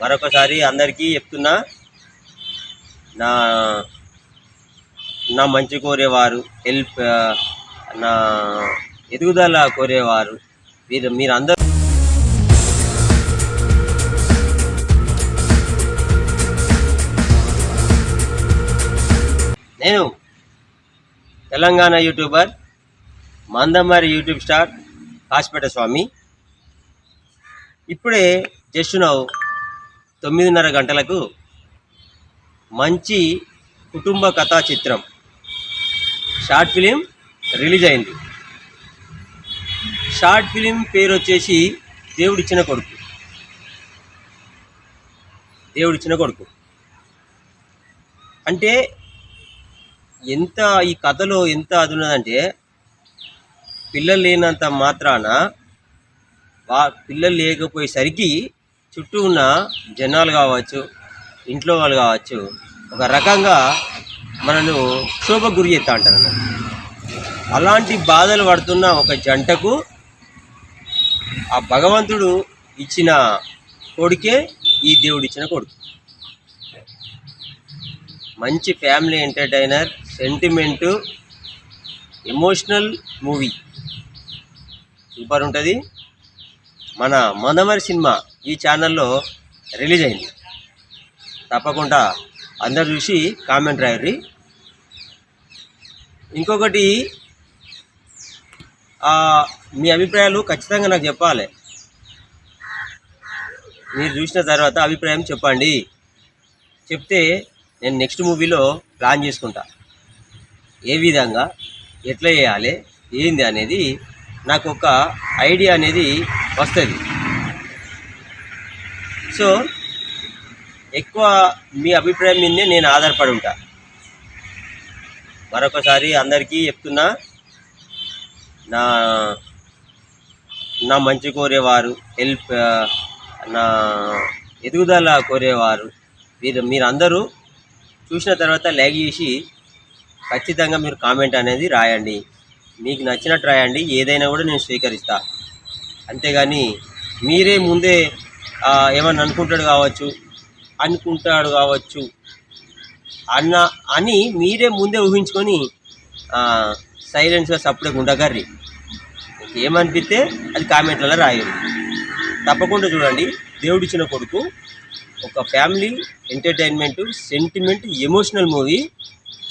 మరొకసారి అందరికీ చెప్తున్నా నా నా మంచి కోరేవారు హెల్ప్ నా ఎదుగుదల కోరేవారు మీరు మీరు అందరూ నేను Telangana YouTuber Mandamarri YouTube star Kasipet Swamy. ఇప్పుడే జస్ట్ నౌ తొమ్మిదిన్నర గంటలకు మంచి కుటుంబ కథా చిత్రం. షార్ట్ ఫిలిం రిలీజ్ అయింది. షార్ట్ ఫిలిం పేరు వచ్చేసి దేవుడిచ్చిన కొడుకు. దేవుడిచ్చిన కొడుకు. అంటే ఎంత ఈ కథలో ఎంత అది ఉన్నదంటే పిల్లలు లేనంత మాత్రాన వా పిల్లలు లేకపోయేసరికి చుట్టూ ఉన్న జనాలు కావచ్చు ఇంట్లో వాళ్ళు కావచ్చు ఒక రకంగా మనను క్షోభ గురి చేస్తా అంటారు అన్నమాట. అలాంటి బాధలు పడుతున్న ఒక జంటకు ఆ భగవంతుడు ఇచ్చిన కొడుకే ఈ దేవుడు ఇచ్చిన కొడుకు. మంచి family entertainer sentiment emotional movie. Super ఉంటుంది. మన మనమరి సినిమా ఈ ఛానల్లో రిలీజ్ అయింది. తప్పకుండా అందరు చూసి కామెంట్ రాయర్రి ఇంకొకటి మీ అభిప్రాయాలు ఖచ్చితంగా నాకు చెప్పాలి. మీరు చూసిన తర్వాత అభిప్రాయం చెప్పండి. చెప్తే నేను నెక్స్ట్ మూవీలో ప్లాన్ చేసుకుంటా. ఏ విధంగా ఎట్లా చేయాలి ఏంది అనేది నాకు ఒక ఐడియా అనేది వస్తుంది. సో ఎక్కువ మీ అభిప్రాయం మీదే నేను ఆధారపడి ఉంటా. మరొకసారి అందరికీ చెప్తున్నా నా నా మంచి కోరేవారు హెల్ప్ నా ఎదుగుదల కోరేవారు మీరు మీరందరూ చూసిన తర్వాత లైక్ చేసి ఖచ్చితంగా మీరు కామెంట్ అనేది రాయండి. మీకు నచ్చినట్టు రాయండి ఏదైనా కూడా నేను స్వీకరిస్తా. అంతేగాని మీరే ముందే ఏమని ఏమన్నా అనుకుంటాడు కావచ్చు అనుకుంటాడు కావచ్చు అన్న అని మీరే ముందే ఊహించుకొని సైలెన్స్గా సప్పుడే ఉండగర్రి ఏమనిపిస్తే అది కామెంట్లలో రాయండి. తప్పకుండా చూడండి. దేవుడిచ్చిన కొడుకు ఒక family entertainment sentiment emotional movie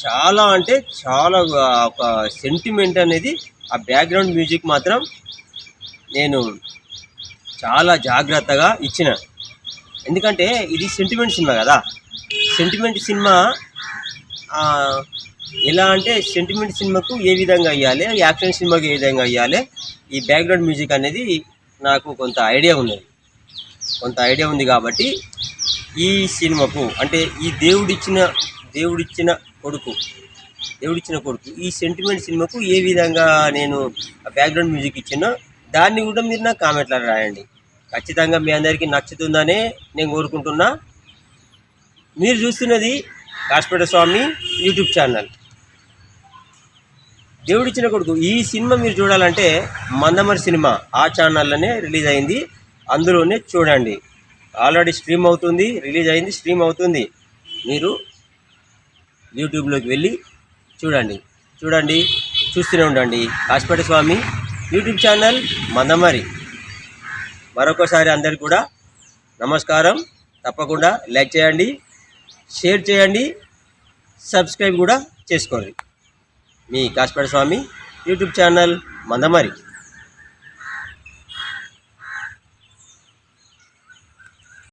చాలా అంటే చాలా ఒక సెంటిమెంట్ అనేది ఆ బ్యాక్గ్రౌండ్ మ్యూజిక్ మాత్రం నేను చాలా జాగ్రత్తగా ఇచ్చిన. ఎందుకంటే ఇది సెంటిమెంట్ సినిమా కదా. సెంటిమెంట్ సినిమా ఎలా అంటే సెంటిమెంట్ సినిమాకు ఏ విధంగా ఇవ్వాలి యాక్షన్ సినిమాకు ఏ విధంగా ఇవ్వాలి ఈ బ్యాక్గ్రౌండ్ మ్యూజిక్ అనేది నాకు కొంత ఐడియా ఉన్నది. కొంత ఐడియా ఉంది కాబట్టి ఈ సినిమాకు అంటే ఈ దేవుడిచ్చిన దేవుడిచ్చిన కొడుకు దేవుడిచ్చిన కొడుకు ఈ సెంటిమెంట్ సినిమాకు ఏ విధంగా నేను బ్యాక్గ్రౌండ్ మ్యూజిక్ ఇచ్చినా దాన్ని కూడా మీరు నాకు కామెంట్లో రాయండి. ఖచ్చితంగా మీ అందరికీ నచ్చుతుందనే నేను కోరుకుంటున్నా. మీరు చూస్తున్నది కాశ్పేట స్వామి యూట్యూబ్ ఛానల్. దేవుడిచ్చిన కొడుకు. ఈ సినిమా మీరు చూడాలంటే మందమరి సినిమా ఆ ఛానల్లోనే రిలీజ్ అయింది. అందులోనే చూడండి. ఆల్రెడీ స్ట్రీమ్ అవుతుంది రిలీజ్ అయింది స్ట్రీమ్ అవుతుంది. మీరు యూట్యూబ్లోకి వెళ్ళి చూడండి. చూడండి చూస్తూనే ఉండండి. Kasipet Swamy YouTube channel Mandamarri. మరొకసారి అందరికి కూడా నమస్కారం. తప్పకుండా లైక్ చేయండి షేర్ చేయండి సబ్స్క్రైబ్ కూడా చేసుకోండి. మీ కాశపేట స్వామి యూట్యూబ్ ఛానల్ మందమరి.